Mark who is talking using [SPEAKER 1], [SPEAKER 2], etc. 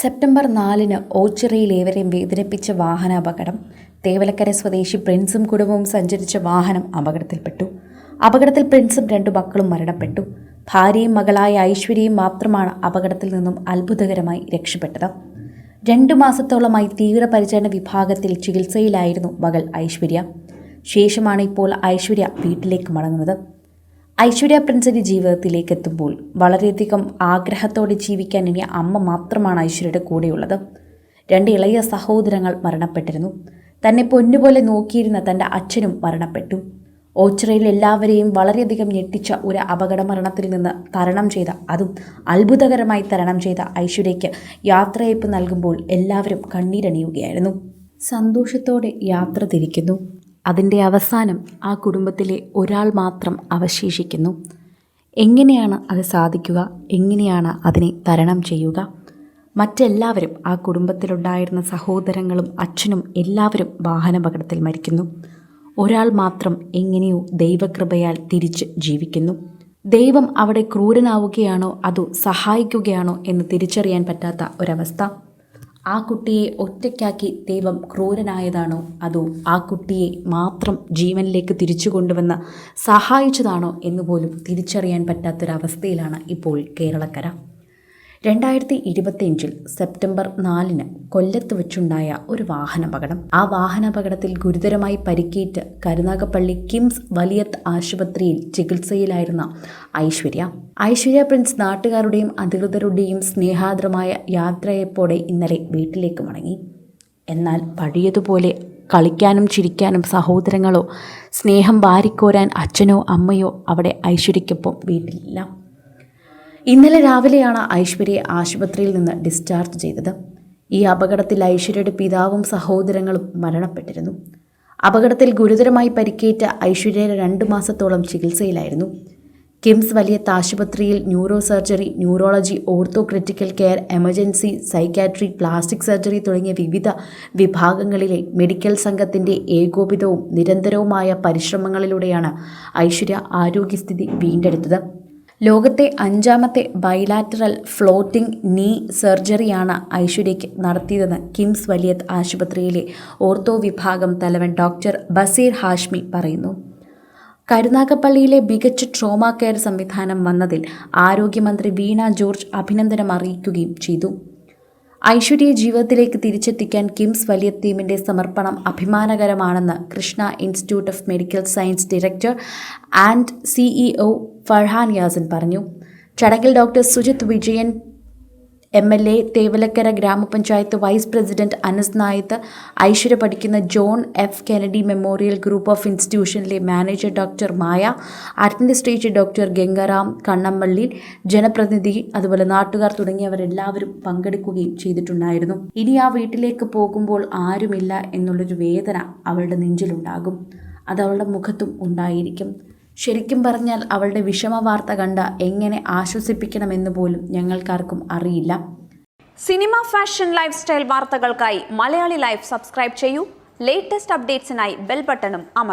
[SPEAKER 1] September നാലിന് ഓച്ചിറയിൽ ഏവരെയും വേദനിപ്പിച്ച വാഹനാപകടം തേവലക്കര സ്വദേശി പ്രിൻസും കുടുംബവും സഞ്ചരിച്ച വാഹനം അപകടത്തിൽപ്പെട്ടു. അപകടത്തിൽ പ്രിൻസും രണ്ടു മക്കളും മരണപ്പെട്ടു. ഭാര്യയും മകളായ ഐശ്വര്യയും മാത്രമാണ് അപകടത്തിൽ നിന്നും അത്ഭുതകരമായി രക്ഷപ്പെട്ടത്. രണ്ടു മാസത്തോളമായി തീവ്രപരിചരണ വിഭാഗത്തിൽ ചികിത്സയിലായിരുന്നു മകൾ ഐശ്വര്യ. ശേഷമാണ് ഇപ്പോൾ ഐശ്വര്യ വീട്ടിലേക്ക് മടങ്ങുന്നത്. ഐശ്വര്യ പ്രിൻസിന്റെ ജീവിതത്തിലേക്ക് എത്തുമ്പോൾ വളരെയധികം ആഗ്രഹത്തോടെ ജീവിക്കാൻ ഇനി അമ്മ മാത്രമാണ് ഐശ്വര്യയുടെ കൂടെയുള്ളത്. രണ്ട് ഇളയ സഹോദരങ്ങൾ മരണപ്പെട്ടിരുന്നു. തന്നെ പൊന്നുപോലെ നോക്കിയിരുന്ന തന്റെ അച്ഛനും മരണപ്പെട്ടു. ഓച്ചിറയിൽ എല്ലാവരെയും വളരെയധികം ഞെട്ടിച്ച ഒരു അപകട മരണത്തിൽ നിന്ന് തരണം ചെയ്ത അതും അത്ഭുതകരമായി തരണം ചെയ്ത ഐശ്വര്യയ്ക്ക് യാത്രയയപ്പ് നൽകുമ്പോൾ എല്ലാവരും കണ്ണീരണിയുകയായിരുന്നു. സന്തോഷത്തോടെ യാത്ര തിരിക്കുന്നു. അതിന്റെ അവസാനം ആ കുടുംബത്തിലെ ഒരാൾ മാത്രം അവശേഷിക്കുന്നു. എങ്ങനെയാണ് അത് സാധിക്കുക? എങ്ങനെയാണ് അതിനെ തരണം ചെയ്യുക? മറ്റെല്ലാവരും ആ കുടുംബത്തിലുണ്ടായിരുന്ന സഹോദരങ്ങളും അച്ഛനും എല്ലാവരും വാഹനപകടത്തിൽ മരിക്കുന്നു. ഒരാൾ മാത്രം എങ്ങനെയോ ദൈവകൃപയാൽ തിരിച്ച് ജീവിക്കുന്നു. ദൈവം അവിടെ ക്രൂരനാവുകയാണോ? അതോ സഹായിക്കുകയാണോ എന്ന് തിരിച്ചറിയാൻ പറ്റാത്ത ഒരവസ്ഥ. ആ കുട്ടിയെ ഒറ്റയ്ക്കാക്കി ദൈവം ക്രൂരനായതാണോ? അതോ ആ കുട്ടിയെ മാത്രം ജീവനിലേക്ക് തിരിച്ചു കൊണ്ടുവന്ന് സഹായിച്ചതാണോ എന്നുപോലും തിരിച്ചറിയാൻ പറ്റാത്തൊരവസ്ഥയിലാണ് ഇപ്പോൾ കേരളക്കര. രണ്ടായിരത്തി ഇരുപത്തിയഞ്ചിൽ സെപ്റ്റംബർ നാലിന് കൊല്ലത്ത് വെച്ചുണ്ടായ ഒരു വാഹനാപകടം. ആ വാഹനാപകടത്തിൽ ഗുരുതരമായി പരിക്കേറ്റ് കരുനാഗപ്പള്ളി കിംസ് വലിയത്ത് ആശുപത്രിയിൽ ചികിത്സയിലായിരുന്ന ഐശ്വര്യ. ഐശ്വര്യ പ്രിൻസ് നാട്ടുകാരുടെയും അധികൃതരുടെയും സ്നേഹാദരമായ യാത്രയപ്പോടെ ഇന്നലെ വീട്ടിലേക്ക് മടങ്ങി. എന്നാൽ പഴയതുപോലെ കളിക്കാനും ചിരിക്കാനും സഹോദരങ്ങളോ സ്നേഹം വാരിക്കോരാൻ അച്ഛനോ അമ്മയോ അവിടെ ഐശ്വര്യയ്ക്കൊപ്പം വീട്ടിലില്ല. ഇന്നലെ രാവിലെയാണ് ഐശ്വര്യയെ ആശുപത്രിയിൽ നിന്ന് ഡിസ്ചാർജ് ചെയ്തത്. ഈ അപകടത്തിൽ ഐശ്വര്യയുടെ പിതാവും സഹോദരങ്ങളും മരണപ്പെട്ടിരുന്നു. അപകടത്തിൽ ഗുരുതരമായി പരിക്കേറ്റ ഐശ്വര്യ രണ്ട് മാസത്തോളം ചികിത്സയിലായിരുന്നു. കിംസ് വലിയ ആശുപത്രിയിൽ neuro surgery neurology ortho critical care emergency psychiatry plastic surgery തുടങ്ങിയ വിവിധ വിഭാഗങ്ങളിലെ മെഡിക്കൽ സംഘത്തിന്റെ ഏകോപിതവും നിരന്തരവുമായ പരിശ്രമങ്ങളിലൂടെയാണ് ഐശ്വര്യ ആരോഗ്യസ്ഥിതി വീണ്ടെടുത്തത്. ലോകത്തെ അഞ്ചാമത്തെ ബൈലാറ്ററൽ ഫ്ലോട്ടിംഗ് നീ സർജറിയാണ് ഐശ്വര്യയ്ക്ക് നടത്തിയതെന്ന് കിംസ് വലിയത് ആശുപത്രിയിലെ ഓർത്തോ വിഭാഗം തലവൻ ഡോക്ടർ ബസീർ ഹാഷ്മി പറയുന്നു. കരുനാഗപ്പള്ളിയിലെ മികച്ച ട്രോമ കെയർ സംവിധാനം വന്നതിൽ ആരോഗ്യമന്ത്രി വീണ ജോർജ് അഭിനന്ദനം അറിയിക്കുകയും ചെയ്തു. ഐശ്വര്യയെ ജീവിതത്തിലേക്ക് തിരിച്ചെത്തിക്കാൻ കിംസ് വലിയ ടീമിന്റെ സമർപ്പണം അഭിമാനകരമാണെന്ന് Krishna institute of medical science director and CEO Farhan Yasin പറഞ്ഞു. ചടങ്ങിൽ doctor Sujith Vijayan M L A Thevalakkara ഗ്രാമപഞ്ചായത്ത് വൈസ് പ്രസിഡന്റ് അനസ് നായത്ത് ഐശ്വര്യ പഠിക്കുന്ന John F Kennedy memorial group of ഇൻസ്റ്റിറ്റ്യൂഷനിലെ manager doctor Maya administrator doctor Gangaram Kannampally ജനപ്രതിനിധി അതുപോലെ നാട്ടുകാർ തുടങ്ങിയവരെല്ലാവരും പങ്കെടുക്കുകയും ചെയ്തിട്ടുണ്ടായിരുന്നു. ഇനി ആ വീട്ടിലേക്ക് പോകുമ്പോൾ ആരുമില്ല എന്നുള്ളൊരു വേദന അവളുടെ നെഞ്ചിലുണ്ടാകും. അത് അവളുടെ മുഖത്തും ഉണ്ടായിരിക്കും. ശരിക്കും പറഞ്ഞാൽ അവളുടെ വിഷമ വാർത്ത കണ്ട എങ്ങനെ ആശ്വസിപ്പിക്കണമെന്ന് പോലും ഞങ്ങൾക്കാർക്കും അറിയില്ല.
[SPEAKER 2] സിനിമ ഫാഷൻ ലൈഫ് സ്റ്റൈൽ വാർത്തകൾക്കായി മലയാളി ലൈഫ് സബ്സ്ക്രൈബ് ചെയ്യൂ. ലേറ്റസ്റ്റ് അപ്ഡേറ്റ്സിനായി ബെൽ ബട്ടണും അമർ